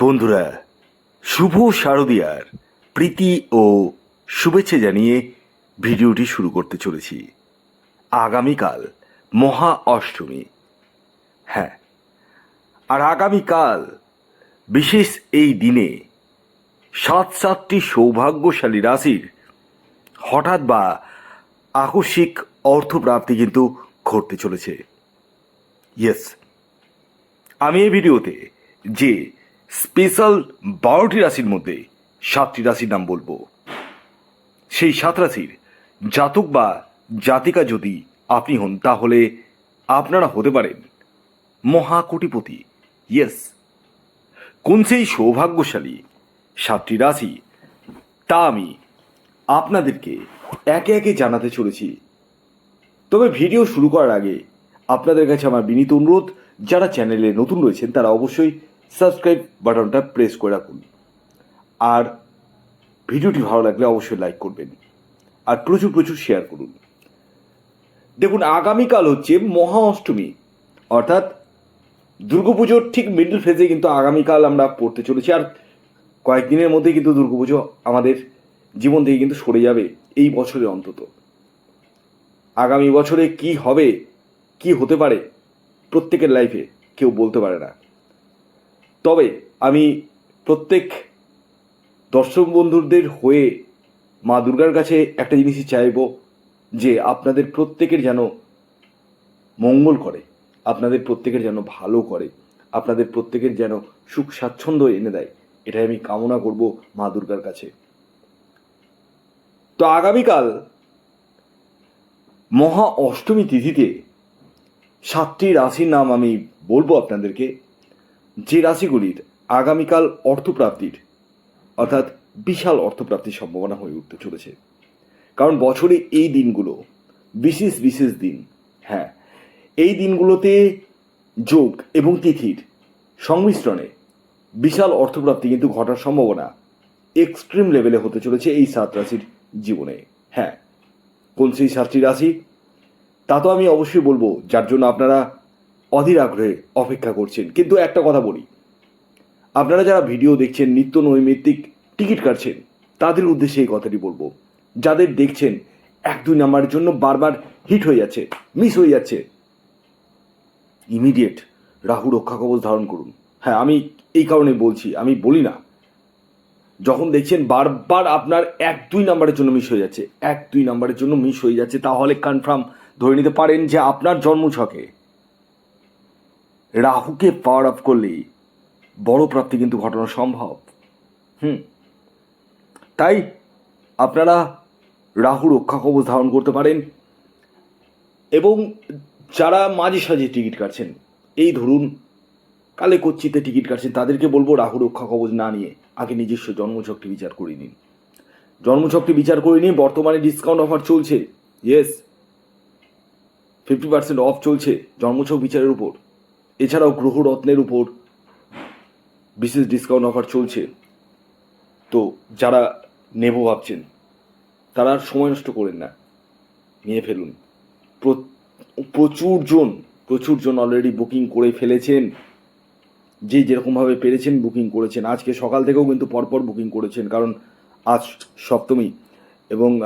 বন্ধুরা, শুভ শারদিয়ার প্রীতি ও শুভেচ্ছা জানিয়ে ভিডিওটি শুরু করতে চলেছি। আগামীকাল মহা অষ্টমী। হ্যাঁ আর আগামীকাল, বিশেষ এই দিনে সাত সাতটি সৌভাগ্যশালী রাশির হঠাৎ বা আকস্মিক অর্থপ্রাপ্তি কিন্তু ঘটতে চলেছে। ইয়েস আমি এই ভিডিওতে যে স্পেশাল বারোটি রাশির মধ্যে সাতটি রাশির নাম বলব। সেই সাত রাশির জাতক বা জাতিকা যদি আপনি হন, তাহলে আপনারা হতে পারেন মহাকোটিপতি। ইয়েস কোন সেই সৌভাগ্যশালী সাতটি রাশি, তা আমি আপনাদেরকে একে একে জানাতে চলেছি। তবে ভিডিও শুরু করার আগে আপনাদের কাছে আমার বিনীত অনুরোধ, যারা চ্যানেলে নতুন রয়েছেন, তারা অবশ্যই সাবস্ক্রাইব বাটনটা প্রেস করে রাখুন। আর ভিডিওটি ভালো লাগলে অবশ্যই লাইক করবেন আর প্রচুর প্রচুর শেয়ার করুন। দেখুন, আগামীকাল হচ্ছে মহা অষ্টমী, অর্থাৎ দুর্গাপুজোর ঠিক মিডল ফেজে কিন্তু আগামীকাল আমরা পড়তে চলেছি। আর কয়েকদিনের মধ্যে কিন্তু দুর্গাপুজো আমাদের জীবন থেকে কিন্তু সরে যাবে এই বছরে অন্তত। আগামী বছরে কি হবে, কি হতে পারে, প্রত্যেকের লাইফে কেউ বলতে পারে না। তবে আমি প্রত্যেক দর্শক বন্ধুদের হয়ে মা দুর্গার কাছে একটা জিনিসই চাইব, যে আপনাদের প্রত্যেকের যেন মঙ্গল করে, আপনাদের প্রত্যেকের যেন ভালো করে, আপনাদের প্রত্যেকের যেন সুখ স্বাচ্ছন্দ্য এনে দেয়। এটাই আমি কামনা করব মা দুর্গার কাছে। তো আগামীকাল মহা অষ্টমী তিথিতে সাতটি রাশির নাম আমি বলব আপনাদেরকে। যে রাশিগুলির আগামীকাল অর্থপ্রাপ্তির, অর্থাৎ বিশাল অর্থপ্রাপ্তির সম্ভাবনা হয়ে উঠতে চলেছে। কারণ বছরে এই দিনগুলো, বিশেষ বিশেষ দিন হ্যাঁ এই দিনগুলোতে যোগ এবং তিথির সংমিশ্রণে বিশাল অর্থপ্রাপ্তি কিন্তু ঘটার সম্ভাবনা এক্সট্রিম লেভেলে হতে চলেছে এই সাত রাশির জীবনে হ্যাঁ। কোন সেই সাতটি রাশি? তা তো আমি অবশ্যই বলব, যার জন্য আপনারা অধীর আগ্রহে অপেক্ষা করছেন। কিন্তু একটা কথা বলি। আপনারা যারা ভিডিও দেখছেন, নিত্য নৈমিত্তিক টিকিট কাটছেন, তাদের উদ্দেশ্যে এই কথাটি বলব। যাদের দেখছেন, এক দুই নাম্বারের জন্য বারবার হিট হয়ে যাচ্ছে, মিস হয়ে যাচ্ছে। ইমিডিয়েট রাহু রক্ষা কবচ ধারণ করুন। হ্যাঁ আমি এই কারণে বলছি, আমি বলি না। যখন দেখছেন বারবার আপনার এক দুই নাম্বারের জন্য মিস হয়ে যাচ্ছে, এক দুই নাম্বারের জন্য মিস হয়ে যাচ্ছে, তাহলে কনফার্ম ধরে নিতে পারেন যে আপনার জন্মছকে রাহুকে পাওয়ার আপ করলে বড় প্রাপ্তি কিন্তু ঘটানো সম্ভব। হুম। তাই আপনারা রাহু রক্ষা কবচ ধারণ করতে পারেন এবং যারা মাঝে সাঝে টিকিট কাটছেন, এই ধরুন কালে কচ্ছিতে টিকিট কাটছেন, তাদেরকে বলব রাহু রক্ষা কবচ না নিয়ে আগে নিজস্ব জন্মছকটি বিচার করে নিন। জন্মছকটি বিচার করে নিন বর্তমানে ডিসকাউন্ট অফার চলছে। ইয়েস ফিফটি পার্সেন্ট অফ চলছে জন্মছক বিচারের উপর। এছাড়াও গ্রহরত্নের উপর বিশেষ ডিসকাউন্ট অফার চলছে। তো যারা নেব ভাবছেন, তারা সময় নষ্ট করেন না, নিয়ে ফেলুন। প্র- প্রচুর জন প্রচুর জন অলরেডি বুকিং করে ফেলেছেন। যে যেরকমভাবে পেরেছেন বুকিং করেছেন। আজকে সকাল থেকেও কিন্তু পরপর বুকিং করেছেন, কারণ আজ সপ্তমী এবং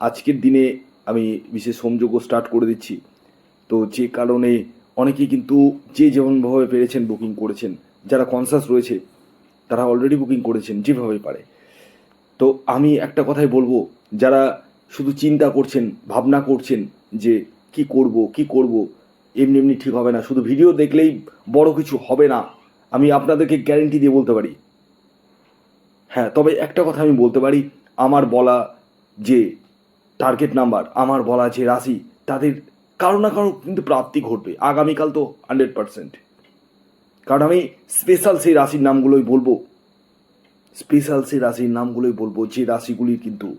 আজকের দিনে আমি বিশেষ হোমযোগ্য স্টার্ট করে দিচ্ছি। তো যে কারণে অনেকেই কিন্তু যে যেমনভাবে পেরেছেন বুকিং করেছেন, যারা কনসাস রয়েছে, তারা অলরেডি বুকিং করেছেন যেভাবে পারে। তো আমি একটা কথাই বলব, যারা শুধু চিন্তা করছেন, ভাবনা করছেন যে কি করব কি করব, এমনি এমনি ঠিক হবে না, শুধু ভিডিও দেখলেই বড় কিছু হবে না, আমি আপনাদেরকে গ্যারেন্টি দিয়ে বলতে পারি। হ্যাঁ তবে একটা কথা আমি বলতে পারি, আমার বলা যে টার্গেট নাম্বার আমার বলা যে রাশি, তাদের কারও না কারও কিন্তু প্রাপ্তি ঘটবে, আগামীকাল তো হান্ড্রেড পার্সেন্ট কারণ আমি স্পেশাল সেই রাশির নামগুলোই বলব। স্পেশাল সেই রাশির নামগুলোই বলব, যে রাশিগুলির কিন্তু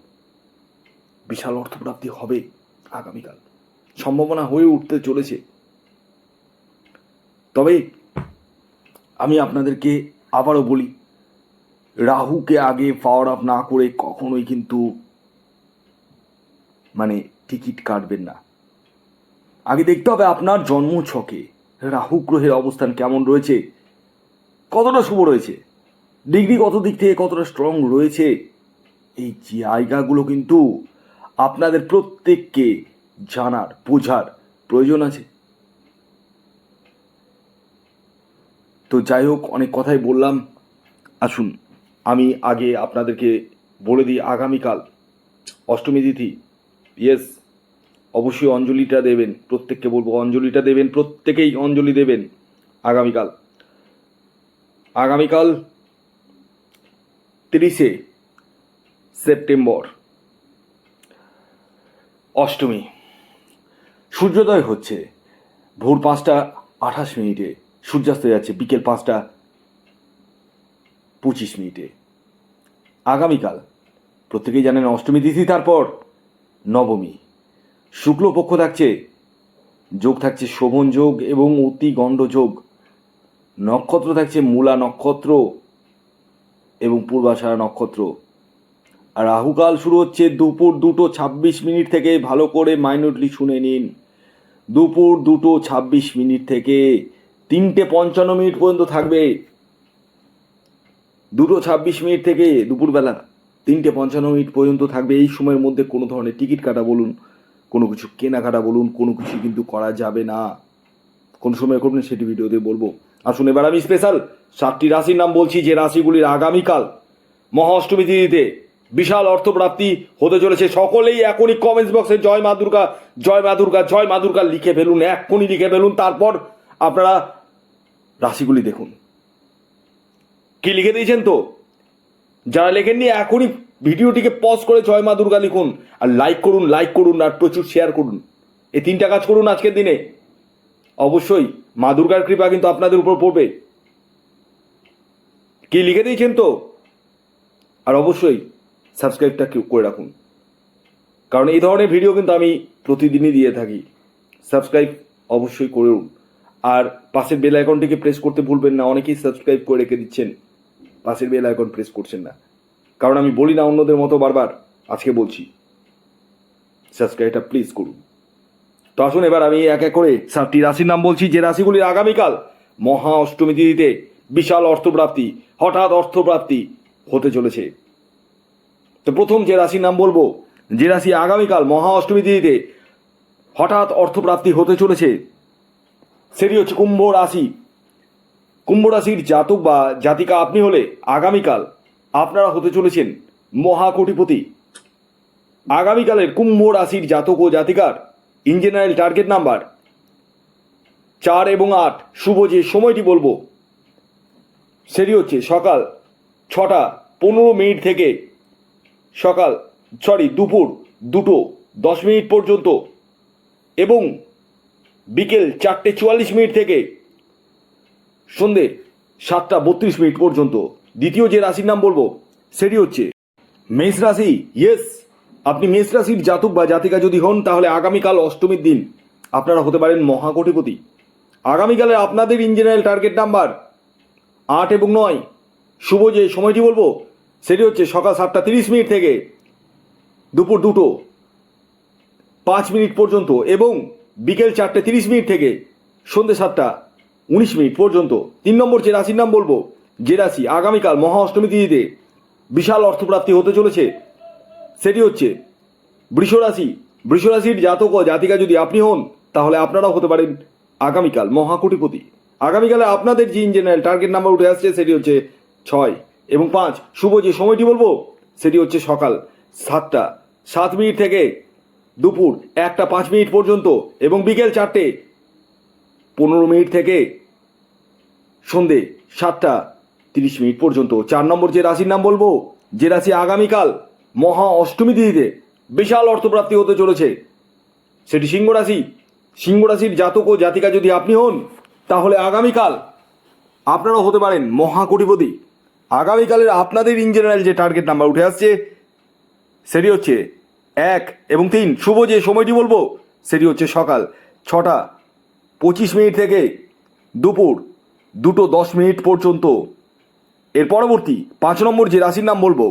বিশাল অর্থপ্রাপ্তি হবে আগামীকাল। সম্ভাবনা হয়ে উঠতে চলেছে। তবে আমি আপনাদেরকে আবারও বলি, রাহুকে আগে পাওয়ার আপ না করে কখনোই কিন্তু মানে টিকিট কাটবেন না। আগে দেখতে হবে আপনার জন্ম ছকে। রাহু গ্রহের অবস্থান কেমন রয়েছে? কতটা শুভ রয়েছে? ডিগ্রি কত দিক থেকে কতটা স্ট্রং রয়েছে? এই জায়গাগুলো কিন্তু আপনাদের প্রত্যেককে জানার, বোঝার প্রয়োজন আছে। তো যাই হোক, অনেক কথাই বললাম। আসুন, আমি আগে আপনাদেরকে বলে দিই, আগামীকাল অষ্টমী তিথি ইয়েস অবশ্যই অঞ্জলিটা দেবেন, প্রত্যেককে বলব অঞ্জলিটা দেবেন, প্রত্যেকেই অঞ্জলি দেবেন আগামীকাল। আগামীকাল তিরিশে সেপ্টেম্বর, অষ্টমী। সূর্যোদয় হচ্ছে, ভোর পাঁচটা আঠাশ মিনিটে, সূর্যাস্ত যাচ্ছে বিকেল পাঁচটা পঁচিশ মিনিটে। আগামীকাল, প্রত্যেকেই জানেন অষ্টমী তিথি, তারপর নবমী। শুক্লপক্ষ থাকছে, যোগ থাকছে শোভন যোগ এবং অতি গণ্ড যোগ। নক্ষত্র থাকছে মূলা নক্ষত্র এবং পূর্বাশারা নক্ষত্র। আর রাহুকাল শুরু হচ্ছে দুপুর দুটো ছাব্বিশ মিনিট থেকে। ভালো করে মাইনরলি শুনে নিন। দুপুর দুটো ছাব্বিশ মিনিট থেকে। তিনটে পঞ্চান্ন মিনিট পর্যন্ত থাকবে। দুটো ছাব্বিশ মিনিট থেকে দুপুরবেলা তিনটে পঞ্চান্ন মিনিট পর্যন্ত থাকবে। এই সময়ের মধ্যে কোনো ধরনের টিকিট কাটা বলুন। কোনো কিছু কেনাকাটা বলুন, কোনো কিছু কিন্তু করা যাবে না। কোন সময় করবেন সেটি ভিডিওতে বলব। আসুন, এবার আমি স্পেশাল সাতটি রাশির নাম বলছি, যে রাশিগুলির আগামীকাল মহা অষ্টমী তিথিতে বিশাল অর্থপ্রাপ্তি হতে চলেছে। সকলেই এখনই কমেন্টস বক্সে জয় মা দুর্গা, জয় মা দুর্গা, জয় মা দুর্গা লিখে ফেলুন এক্ষুনি লিখে ফেলুন। তারপর আপনারা রাশিগুলি দেখুন। কি লিখে দিয়েছেন তো? যারা লেখেননি, এখনই ভিডিওটিকে পজ করে জয় মা দুর্গা লিখুন, আর লাইক করুন লাইক করুন, আর প্রচুর শেয়ার করুন। এই তিনটা কাজ করুন আজকের দিনে। অবশ্যই মা দুর্গার কৃপা কিন্তু আপনাদের উপর পড়বে। কি লিখে দিয়েছেন তো? আর অবশ্যই সাবস্ক্রাইবটা করে রাখুন। কারণ এই ধরনের ভিডিও কিন্তু আমি প্রতিদিনই দিয়ে থাকি। সাবস্ক্রাইব অবশ্যই করুন আর পাশের বেল আইকনটিকে প্রেস করতে ভুলবেন না, অনেকেই সাবস্ক্রাইব করে রেখে দিচ্ছেন। পাশের বেল আইকন প্রেস করছেন না। কারণ আমি বলি না অন্যদের মতো বারবার, আজকে বলছি। সাবস্ক্রাইবটা প্লিজ করুন। তো আসুন এবার আমি এক এক করে সাতটি রাশির নাম বলছি। যে রাশিগুলির আগামীকাল মহা অষ্টমী তিথিতে বিশাল অর্থপ্রাপ্তি, হঠাৎ অর্থপ্রাপ্তি হতে চলেছে। তো প্রথম যে রাশির নাম বলব, যে রাশি আগামীকাল মহা অষ্টমী তিথিতে হঠাৎ অর্থপ্রাপ্তি হতে চলেছে, সেটি হচ্ছে কুম্ভ রাশি। কুম্ভ রাশির জাতক বা জাতিকা আপনি হলে আগামীকাল আপনারা হতে চলেছেন মহাকোটিপতি। আগামীকালের কুম্ভ রাশির জাতক ও জাতিকার ইন জেনারেল টার্গেট নাম্বার চার এবং আট। শুভ যে সময়টি বলব, সেটি হচ্ছে সকাল ছটা পনেরো মিনিট থেকে সকাল সরি দুপুর দুটো দশ মিনিট পর্যন্ত এবং বিকেল চারটে চুয়াল্লিশ মিনিট থেকে সন্ধে সাতটা বত্রিশ মিনিট পর্যন্ত। দ্বিতীয় যে রাশির নাম বলব, সেটি হচ্ছে মেষ রাশি। ইয়েস আপনি মেষ রাশির জাতক বা জাতিকা যদি হন, তাহলে আগামীকাল অষ্টমীর দিন আপনারা হতে পারেন মহাকোটিপতি। আগামীকালে আপনাদের ইন জেনারেল টার্গেট নাম্বার আট এবং নয়। শুভ যে সময়টি বলব, সেটি হচ্ছে সকাল সাতটা তিরিশ মিনিট থেকে দুপুর দুটো পাঁচ মিনিট পর্যন্ত এবং বিকেল চারটে তিরিশ মিনিট থেকে সন্ধ্যে সাতটা উনিশ মিনিট পর্যন্ত। তিন নম্বর যে রাশির নাম বলব যে রাশি আগামীকাল মহা অষ্টমী তিথিতে বিশাল অর্থপ্রাপ্তি হতে চলেছে। সেটি হচ্ছে বৃষ রাশি রাশির জাতক ও জাতিকা যদি আপনি হন, তাহলে আপনারাও হতে পারেন আগামীকাল মহাকুটিপতি। আগামীকালে আপনাদের যে ইন জেনারেল টার্গেট নাম্বার উঠে আসছে, সেটি হচ্ছে ছয় এবং পাঁচ। শুভ যে সময়টি বলব, সেটি হচ্ছে সকাল সাতটা। সাত মিনিট থেকে দুপুর একটা পাঁচ মিনিট পর্যন্ত এবং বিকেল চারটে। পনেরো মিনিট থেকে সন্ধে সাতটা। তিরিশ মিনিট পর্যন্ত। চার নম্বর যে রাশির নাম বলব, যে রাশি আগামীকাল মহা অষ্টমী তিথিতে বিশাল অর্থপ্রাপ্তি হতে চলেছে। সেটি সিংহ রাশি। সিংহ রাশির জাতক ও জাতিকা যদি আপনি হন, তাহলে আগামীকাল আপনারাও হতে পারেন মহা মহাকোটিপতি। আগামীকালের আপনাদের ইন জেনারেল যে টার্গেট নাম্বার উঠে আসছে, সেটি হচ্ছে এক এবং তিন। শুভ যে সময়টি বলব, সেটি হচ্ছে সকাল ছটা পঁচিশ মিনিট থেকে দুপুর দুটো দশ মিনিট পর্যন্ত। এর পরবর্তী পাঁচ নম্বর যে রাশির নাম বলব,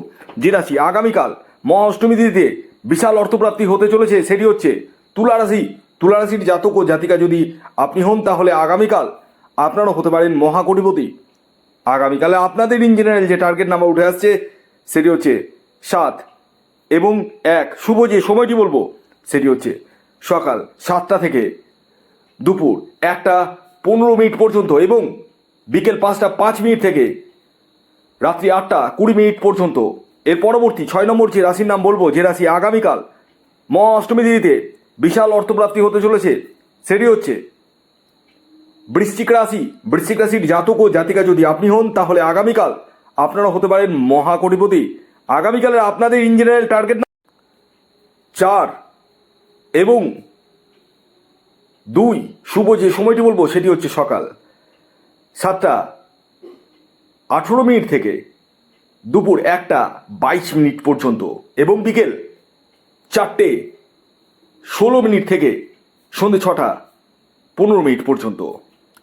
যে রাশি আগামীকাল মহা অষ্টমী তিথিতে বিশাল অর্থপ্রাপ্তি হতে চলেছে, সেটি হচ্ছে তুলা রাশি। তুলা রাশির জাতক ও জাতিকা যদি আপনি হন, তাহলে আগামীকাল আপনারও হতে পারেন মহাকোটিপতি। আগামীকালে আপনাদের ইন জেনারেল যে টার্গেট নাম্বার উঠে আসছে, সেটি হচ্ছে সাত এবং এক। শুভ যে সময়টি বলব, সেটি হচ্ছে সকাল সাতটা থেকে দুপুর একটা পনেরো মিনিট পর্যন্ত এবং বিকেল পাঁচটা পাঁচ মিনিট থেকে রাত্রি আটটা কুড়ি মিনিট পর্যন্ত। এর পরবর্তী ছয় নম্বর যে রাশির নাম বলব, যে রাশি আগামীকাল মহা অষ্টমী দিদিতে বিশাল অর্থপ্রাপ্তি হতে চলেছে, সেটি হচ্ছে বৃশ্চিক রাশি। বৃশ্চিক রাশির জাতক ও জাতিকা যদি আপনি হন, তাহলে আগামীকাল আপনারা হতে পারেন মহাকটিপতি। আগামীকালের আপনাদের ইন জেনারেল টার্গেট চার এবং দুই। শুভ যে সময়টি বলব, সেটি হচ্ছে সকাল সাতটা। আঠেরো মিনিট থেকে দুপুর একটা বাইশ মিনিট পর্যন্ত এবং বিকেল চারটে ষোলো মিনিট থেকে সন্ধে ছটা পনেরো মিনিট পর্যন্ত।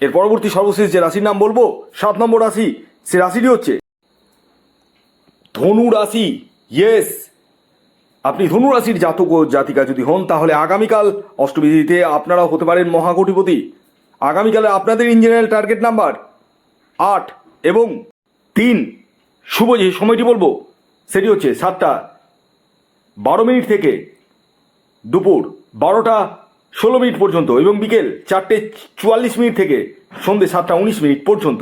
এর পরবর্তী সর্বশেষ যে রাশির নাম বলব, সাত নম্বর রাশি, সে রাশিটি হচ্ছে ধনু রাশি। ইয়েস আপনি ধনু রাশির জাতক ও জাতিকা যদি হন, তাহলে আগামীকাল অষ্টমী তিথিতে আপনারাও হতে পারেন মহাকটিপতি। আগামীকালে আপনাদের ইঞ্জিনিয়ার টার্গেট নাম্বার আট এবং তিন, শুভ যে সময়টি বলব, সেটি হচ্ছে সাতটা বারো মিনিট থেকে দুপুর বারোটা ষোলো মিনিট পর্যন্ত এবং বিকেল চারটে চুয়াল্লিশ মিনিট থেকে সন্ধ্যে সাতটা উনিশ মিনিট পর্যন্ত।